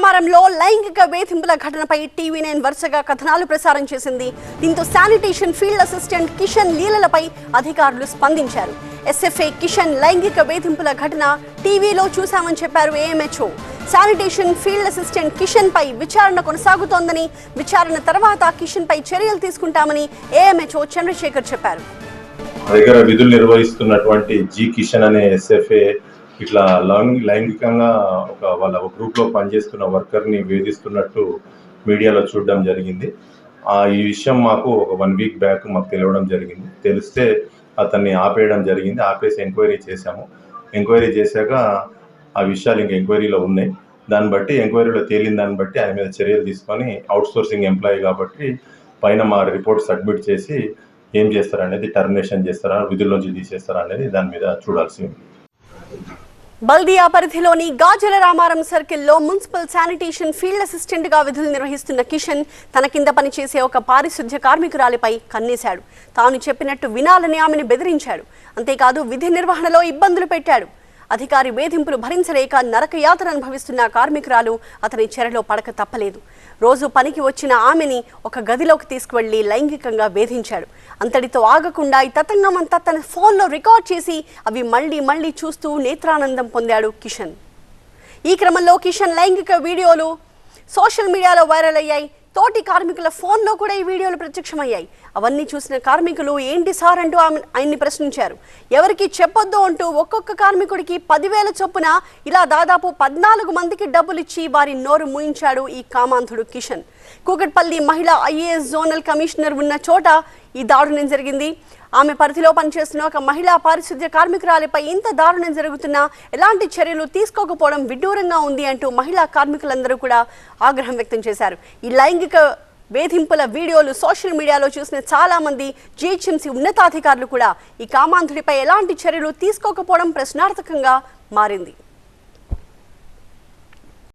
రామారంలో లైంగిక వేధింపుల ఘటనపై టీవీ నైన్ వరుసగా కథనాలు ప్రసారం చేసింది. దీంతో శానిటేషన్ ఫీల్డ్ అసిస్టెంట్ కిషన్ లీలలపై అధికారులు స్పందించారు. ఎస్ఎఫ్ఏ కిషన్ లైంగిక వేధింపుల ఘటన టీవీలో చూశామని చెప్పారు AMHO. Sanitation field assistant Kishan పై విచారణ కొనసాగుతోందని విచారణ తర్వాత కిషన్ పై చర్యలు తీసుకుంటామని ఏఎంహెచ్ఓ చంద్రశేఖర్ చెప్పారు. దగ్గర విధులు నిర్వహిస్తున్నటువంటి జి కిషన్ అనే ఎస్ఎఫ్ఏ ఇట్లా లైంగి- లైంగికంగా ఒక వాళ్ళ గ్రూప్లో గ్రూప్లో పనిచేస్తున్న వర్కర్ని వేధిస్తున్నట్టు మీడియాలో చూడడం జరిగింది. ఆ ఈ విషయం మాకు ఒక వన్ వీక్ బ్యాక్ మాకు తెలియడం జరిగింది. తెలిస్తే అతన్ని ఆపేయడం జరిగింది. ఆపేసి ఎంక్వైరీ చేశాము. ఎంక్వైరీ చేశాక ఆ విషయాలు ఇంక ఎంక్వైరీలో ఉన్నాయి. దాన్ని బట్టి ఎంక్వైరీలో తేలిన దాన్ని బట్టి ఆయన మీద చర్యలు తీసుకొని అవుట్ సోర్సింగ్ ఎంప్లాయీ కాబట్టి పైన మా రిపోర్ట్ సబ్మిట్ చేసి ఏం చేస్తారనేది టర్మినేషన్ చేస్తారా విధుల్లోంచి తీసేస్తారా అనేది దాని మీద చూడాల్సి ఉంది. బల్దియా పరిధిలోని గాజల రామారం సర్కిల్లో మున్సిపల్ శానిటేషన్ ఫీల్డ్ అసిస్టెంట్గా విధులు నిర్వహిస్తున్న కిషన్ తన కింద పనిచేసే ఒక పారిశుధ్య కార్మికురాలిపై కన్నేశాడు. తాను చెప్పినట్టు వినాలని ఆమెను బెదిరించాడు. అంతేకాదు విధి నిర్వహణలో ఇబ్బందులు పెట్టాడు. అధికారి వేధింపులు భరించలేక నరకయాత్ర అనుభవిస్తున్న కార్మికురాలు అతని చెరలో పడక తప్పలేదు. రోజు పనికి వచ్చిన ఆమెని ఒక గదిలోకి తీసుకువెళ్ళి లైంగికంగా వేధించాడు. అంతటితో ఆగకుండా ఈ తతంగం తన ఫోన్లో రికార్డ్ చేసి అవి మళ్ళీ మళ్ళీ చూస్తూ నేత్రానందం పొందాడు కిషన్. ఈ క్రమంలో కిషన్ లైంగిక వీడియోలు సోషల్ మీడియాలో వైరల్ అయ్యాయి. తోటి కార్మికుల ఫోన్లో కూడా ఈ వీడియోలు ప్రత్యక్షమయ్యాయి. అవన్నీ చూసిన కార్మికులు ఏంటి సార్? అంటూ ఆమె ఆయన్ని ప్రశ్నించారు. ఎవరికి చెప్పొద్దు అంటూ ఒక్కొక్క కార్మికుడికి పదివేల చొప్పున ఇలా దాదాపు పద్నాలుగు మందికి డబ్బులు ఇచ్చి వారి నోరు మూయించాడు ఈ కామాంధుడు కిషన్. కూకట్పల్లి మహిళా ఐఏఎస్ జోనల్ కమిషనర్ ఉన్న చోట ఈ దారుణం జరిగింది. ఆమె పరిధిలో పనిచేస్తున్న ఒక మహిళా పారిశుద్ధ్య కార్మికురాలిపై ఇంత దారుణం జరుగుతున్నా ఎలాంటి చర్యలు తీసుకోకపోవడం విడ్డూరంగా ఉంది అంటూ మహిళా కార్మికులందరూ కూడా ఆగ్రహం వ్యక్తం చేశారు. ఈ లైంగిక వేధింపుల వీడియోలు సోషల్ మీడియాలో చూసిన చాలా మంది జిహెచ్ఎంసీ ఉన్నతాధికారులు కూడా ఈ కామాంధుడిపై ఎలాంటి చర్యలు తీసుకోకపోవడం ప్రశ్నార్థకంగా మారింది.